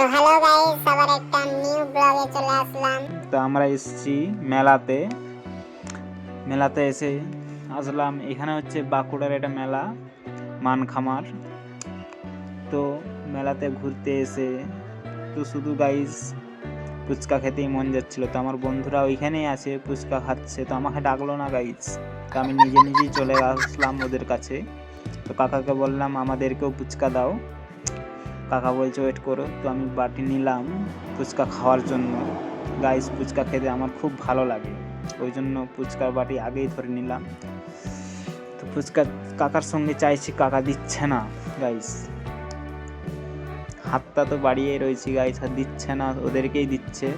তো hello guys, আবার একটা নিউ ব্লগে চলে আসলাম। তো আমরা এসেছি মেলাতে। মেলাতে এসে আসলাম। এখানে হচ্ছে বাঁকুড়ার একটা মেলা, মানখামার। তো মেলাতে ঘুরতে এসে তো শুধু গাইস ফুচকা খেতেই মন যাচ্ছিল। তো আমার বন্ধুরা ওইখানেই আছে, ফুচকা খাচ্ছে। তো আমাকে ডাকলো না গাইস। তো আমি নিজে নিজেই চলে আসলাম ওদের কাছে। তো কাকাকে বললাম, আমাদেরকেও ফুচকা দাও। কাকা বলছে ওয়েট করো, তো আমি বাটি নিলাম ফুচকা খাওয়ার জন্য। গাইস ফুচকা খেতে আমার খুব ভালো লাগে। ওই জন্য ফুচকার বাটি আগেই ধরে নিলাম। তো ফুচকা কাকার সঙ্গে চাইছি, কাকা দিচ্ছে না গাইস হাতটা তো বাড়িয়ে রয়েছি গাইস আর দিচ্ছে না, ওদেরকেই দিচ্ছে।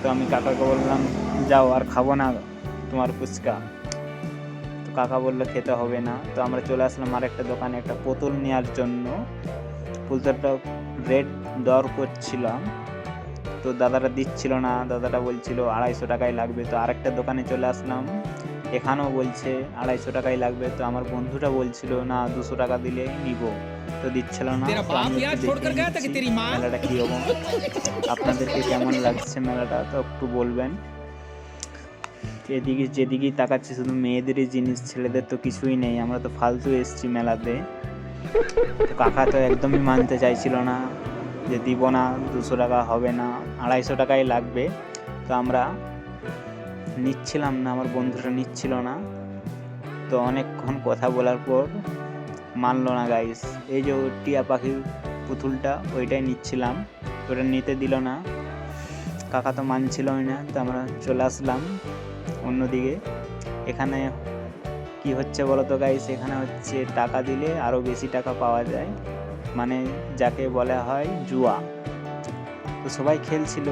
তো আমি কাকাকে বললাম, যাও, আর খাব না তোমার ফুচকা। তো কাকা বলল, খেতে হবে না। তো আমরা চলে আসলাম আর একটা দোকানে একটা বোতল নেওয়ার জন্য। ফুলতারটা রেট দর করছিলাম। তো দাদাটা দিচ্ছিল না দাদাটা বলছিল আড়াইশো টাকাই লাগবে। তো আরেকটা দোকানে চলে আসলাম এখানেও বলছে আড়াইশো টাকাই লাগবে। তো আমার বন্ধুটা বলছিল না দুশো টাকা দিলে নিব। তো দিচ্ছিল না মেলাটা কী হব আপনাদেরকে কেমন লাগছে মেলাটা তো একটু বলবেন। এদিকে যেদিকেই তাকাচ্ছি শুধু মেয়েদেরই জিনিস ছেলেদের তো কিছুই নেই। আমরা তো ফালতু এসছি মেলাতে। কাকা তো একদমই মানতে চাইছিল না যে দিব না, দুশো টাকা হবে না, আড়াইশো টাকাই লাগবে। তো আমরা নিচ্ছিলাম না, আমার বন্ধুরা নিচ্ছিল না। তো অনেকক্ষণ কথা বলার পর মানলো না গাইস এই যে টিয়া পাখির পুতুলটা, ওইটাই নিচ্ছিলাম। ওটা নিতে দিল না। কাকা তো মানছিলই না। তো আমরা চলে আসলাম অন্যদিকে। এখানে কি হচ্ছে বলো তো গাইস এখানে হচ্ছে টাকা দিলে আরও বেশি টাকা পাওয়া যায়। মানে যাকে বলা হয় জুয়া। তো সবাই খেলছিল।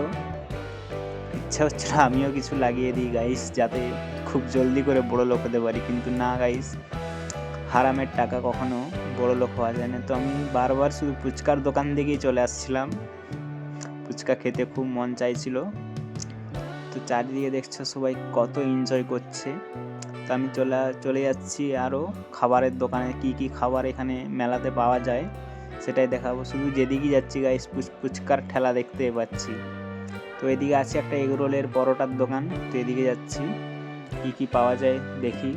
ইচ্ছা হচ্ছিল আমিও কিছু লাগিয়ে দিই গাইস যাতে খুব জলদি করে বড় লোক হতে পারি। কিন্তু না গাইস হারামের টাকা কখনো বড় লোক হওয়া যায় না। তো আমি বারবার শুধু ফুচকার দোকান দিকেই চলে আসছিলাম। ফুচকা খেতে খুব মন চাইছিল। তো চারিদিকে দেখছ সবাই কত এনজয় করছে। তো আমি চলে চলে যাচ্ছি আরও খাবারের দোকানে, কি কি খাবার এখানে মেলাতে পাওয়া যায় সেটাই দেখাবো। শুধু যেদিকে যাচ্ছি গাইস ফুচকার ঠেলা দেখতে পাচ্ছি। তো এদিকে আছে একটা এগরোলের পরোটার দোকান, তো এদিকে যাচ্ছি, কি কি পাওয়া যায় দেখি।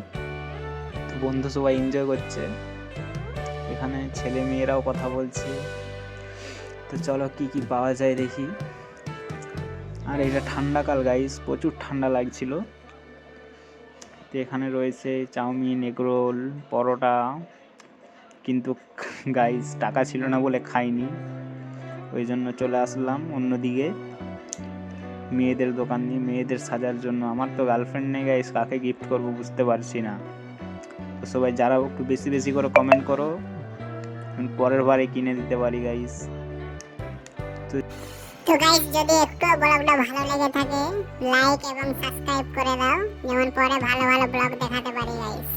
তো বন্ধু সবাই এনজয় করছে। এখানে ছেলে মেয়েরাও কথা বলছে। তো চলো কি কি পাওয়া যায় দেখি। আর এটা ঠান্ডাকাল গাইস প্রচুর ঠান্ডা লাগছিল। তো এখানে রয়েছে চাউমিন, এগরোল, পরোটা, কিন্তু গাইস টাকা ছিল না বলে খাইনি। ওই জন্য চলে আসলাম অন্যদিকে। মেয়েদের দোকান নিয়ে, মেয়েদের সাজার জন্য। আমার তো গার্লফ্রেন্ড নেই গাইস কাকে গিফট করব বুঝতে পারছি না। তো সবাই যারা একটু বেশি বেশি করে কমেন্ট করো পরের বারে কিনে দিতে পারি গাইস তো গাইস যদি একটু ব্লগটা ভালো লেগে থাকে লাইক এবং সাবস্ক্রাইব করে দাও। যেমন পরে ভালো ভালো ব্লগ দেখাতে পারি গাইস